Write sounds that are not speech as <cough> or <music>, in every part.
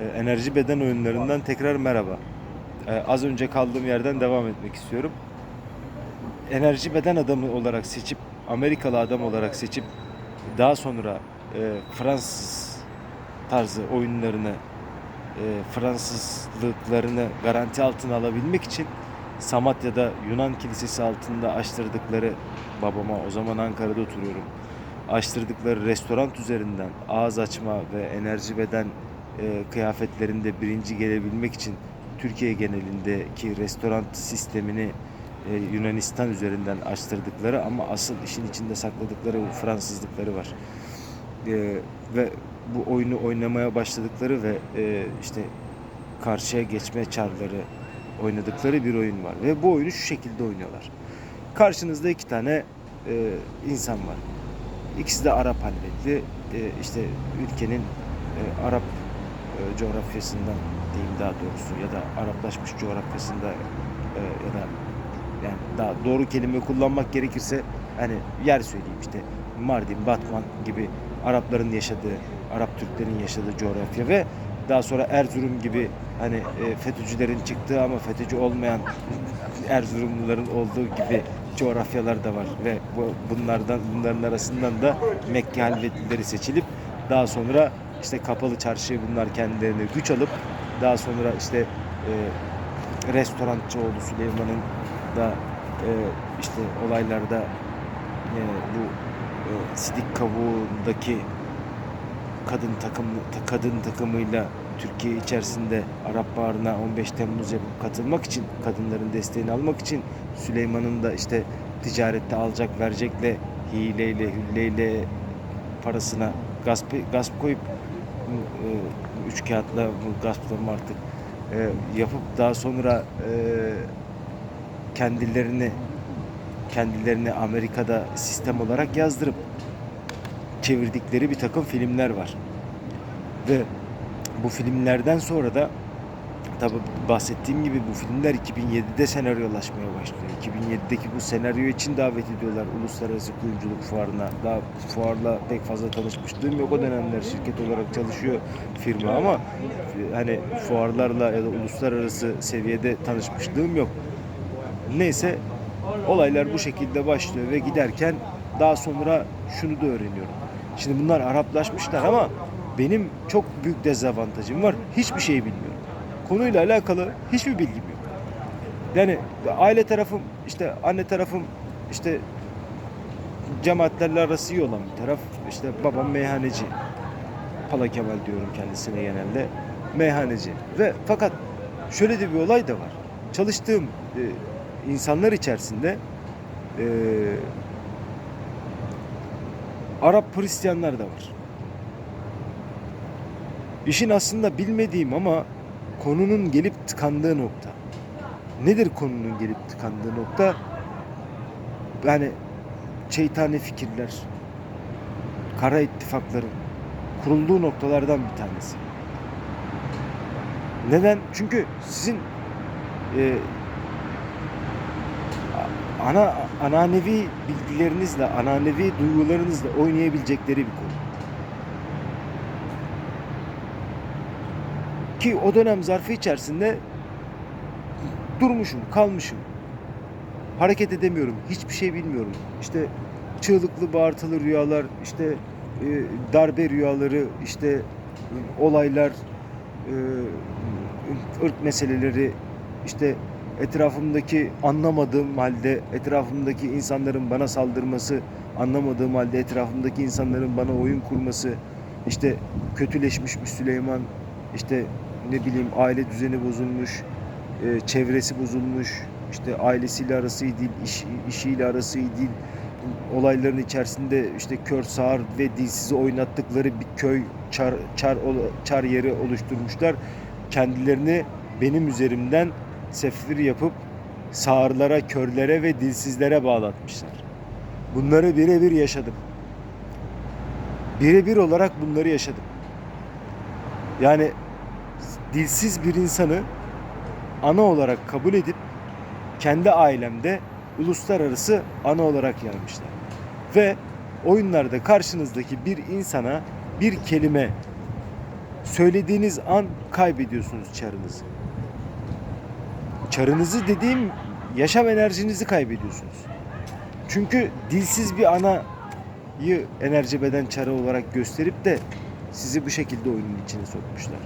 Ee, Enerji beden oyunlarından tekrar merhaba. Ee, az önce kaldığım yerden devam etmek istiyorum. Enerji beden adamı olarak seçip, Amerikalı adam olarak seçip daha sonra e, Fransız tarzı oyunlarını, e, Fransızlıklarını garanti altına alabilmek için Samatya'da Yunan Kilisesi altında açtırdıkları babama o zaman Ankara'da oturuyorum. Açtırdıkları restoran üzerinden ağız açma ve enerji beden e, kıyafetlerinde birinci gelebilmek için Türkiye genelindeki restoran sistemini e, Yunanistan üzerinden açtırdıkları ama asıl işin içinde sakladıkları Fransızlıkları var. E, ve bu oyunu oynamaya başladıkları ve işte karşıya geçme çarları oynadıkları bir oyun var. Ve bu oyunu şu şekilde oynuyorlar. Karşınızda iki tane e, insan var. İkisi de Arap halletli. E, işte ülkenin e, Arap e, coğrafyasından diyeyim daha doğrusu ya da Araplaşmış coğrafyasında e, ya da yani daha doğru kelime kullanmak gerekirse hani yer söyleyeyim işte Mardin, Batman gibi Arapların yaşadığı, Arap Türklerin yaşadığı coğrafya ve daha sonra Erzurum gibi hani e, FETÖ'cülerin çıktığı ama FETÖ'cü olmayan Erzurumluların olduğu gibi coğrafyalar da var ve bu, bunlardan bunların arasından da Mekke halvetlileri seçilip daha sonra işte kapalı çarşıya bunlar kendilerine güç alıp daha sonra işte e, restorançı oğlu Süleyman'ın da e, işte olaylarda e, bu e, sidik kavuğundaki kadın takım kadın takımıyla Türkiye içerisinde Arap Baharı'na 15 Temmuz yapıp katılmak için kadınların desteğini almak için Süleyman'ın da işte ticarette alacak verecekle hileyle hülleyle parasına gasp gasp koyup üç kağıtla mı gaspla artık e, yapıp daha sonra e, kendilerini kendilerini Amerika'da sistem olarak yazdırıp çevirdikleri bir takım filmler var. Ve bu filmlerden sonra da tabi bahsettiğim gibi bu filmler 2007'de senaryolaşmaya başlıyor. 2007'deki bu senaryo için davet ediyorlar uluslararası kuyumculuk fuarına. Daha fuarla pek fazla tanışmışlığım yok o dönemler şirket olarak çalışıyor firma ama hani fuarlarla ya da uluslararası seviyede tanışmışlığım yok. Neyse olaylar bu şekilde başlıyor ve giderken daha sonra şunu da öğreniyorum. Şimdi bunlar Araplaşmışlar ama benim çok büyük dezavantajım var. Hiçbir şey bilmiyorum. Konuyla alakalı hiçbir bilgim yok. Yani aile tarafım işte anne tarafım işte cemaatlerle arası iyi olan bir taraf. İşte babam meyhaneci. Pala Kemal diyorum kendisine genelde. Meyhaneci. Ve fakat şöyle de bir olay da var. Çalıştığım e, insanlar içerisinde e, Arap Hristiyanlar da var. İşin aslında bilmediğim ama konunun gelip tıkandığı nokta. Nedir konunun gelip tıkandığı nokta? Yani şeytani fikirler, kara ittifakların kurulduğu noktalardan bir tanesi. Neden? Çünkü sizin e, ana ananevi bilgilerinizle, ananevi duygularınızla oynayabilecekleri bir konu. Ki o dönem zarfı içerisinde durmuşum, kalmışım. Hareket edemiyorum, hiçbir şey bilmiyorum. İşte çığlıklı, bağırtılı rüyalar, işte e, darbe rüyaları, işte e, olaylar, e, ırk meseleleri, işte etrafımdaki anlamadığım halde etrafımdaki insanların bana saldırması, anlamadığım halde etrafımdaki insanların bana oyun kurması, işte kötüleşmiş bir Süleyman, işte ne bileyim aile düzeni bozulmuş, e, çevresi bozulmuş, işte ailesiyle arası iyi değil, iş, işiyle arası iyi değil. Olayların içerisinde işte kör, sağır ve dilsizi oynattıkları bir köy, çar, çar, çar yeri oluşturmuşlar. Kendilerini benim üzerimden sefir yapıp sağırlara, körlere ve dilsizlere bağlatmışlar. Bunları birebir yaşadım. Birebir olarak bunları yaşadım. Yani dilsiz bir insanı ana olarak kabul edip kendi ailemde uluslararası ana olarak yaymışlar. Ve oyunlarda karşınızdaki bir insana bir kelime söylediğiniz an kaybediyorsunuz çarınızı. Çarınızı dediğim yaşam enerjinizi kaybediyorsunuz. Çünkü dilsiz bir anayı enerji beden çarı olarak gösterip de sizi bu şekilde oyunun içine sokmuşlar.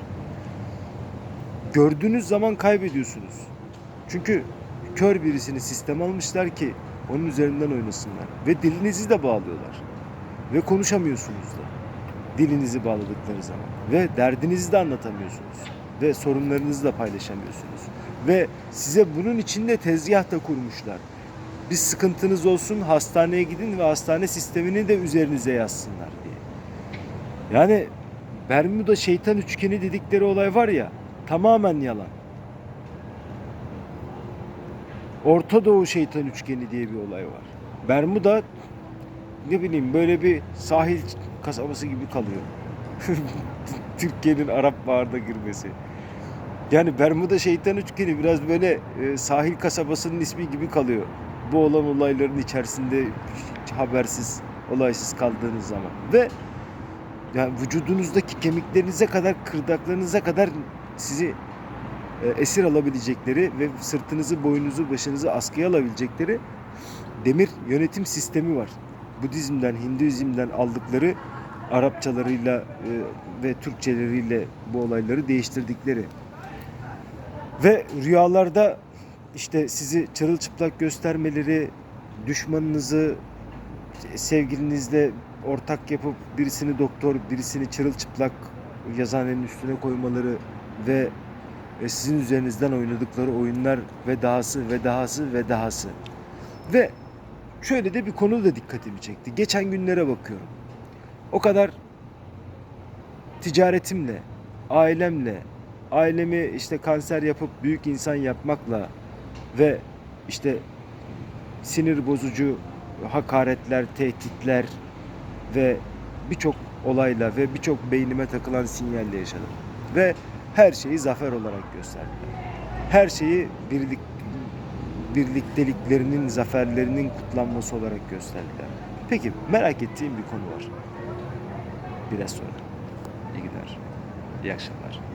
Gördüğünüz zaman kaybediyorsunuz. Çünkü kör birisini sistem almışlar ki onun üzerinden oynasınlar. Ve dilinizi de bağlıyorlar. Ve konuşamıyorsunuz da. Dilinizi bağladıkları zaman. Ve derdinizi de anlatamıyorsunuz. Ve sorunlarınızı da paylaşamıyorsunuz. Ve size bunun için de tezgah da kurmuşlar. Bir sıkıntınız olsun hastaneye gidin ve hastane sistemini de üzerinize yazsınlar diye. Yani Bermuda şeytan üçgeni dedikleri olay var ya tamamen yalan. Orta Doğu şeytan üçgeni diye bir olay var. Bermuda ne bileyim böyle bir sahil kasabası gibi kalıyor. <laughs> Türkiye'nin Arap Baharı'na girmesi. Yani Bermuda şeytan üçgeni biraz böyle e, sahil kasabasının ismi gibi kalıyor. Bu olan olayların içerisinde habersiz, olaysız kaldığınız zaman. Ve yani vücudunuzdaki kemiklerinize kadar, kırdaklarınıza kadar sizi e, esir alabilecekleri ve sırtınızı, boynunuzu, başınızı askıya alabilecekleri demir yönetim sistemi var. Budizm'den, Hinduizm'den aldıkları Arapçalarıyla e, ve Türkçeleriyle bu olayları değiştirdikleri. Ve rüyalarda işte sizi çırılçıplak göstermeleri, düşmanınızı sevgilinizle ortak yapıp birisini doktor, birisini çırılçıplak yazıhanenin üstüne koymaları ve e, sizin üzerinizden oynadıkları oyunlar ve dahası ve dahası ve dahası. Ve şöyle de bir konu da dikkatimi çekti. Geçen günlere bakıyorum. O kadar ticaretimle, ailemle, ailemi işte kanser yapıp büyük insan yapmakla ve işte sinir bozucu hakaretler, tehditler ve birçok olayla ve birçok beynime takılan sinyalle yaşadım. Ve her şeyi zafer olarak gösterdiler. Her şeyi birlik birlikteliklerinin, zaferlerinin kutlanması olarak gösterdiler. Peki merak ettiğim bir konu var. Biraz sonra. İyi günler. İyi akşamlar.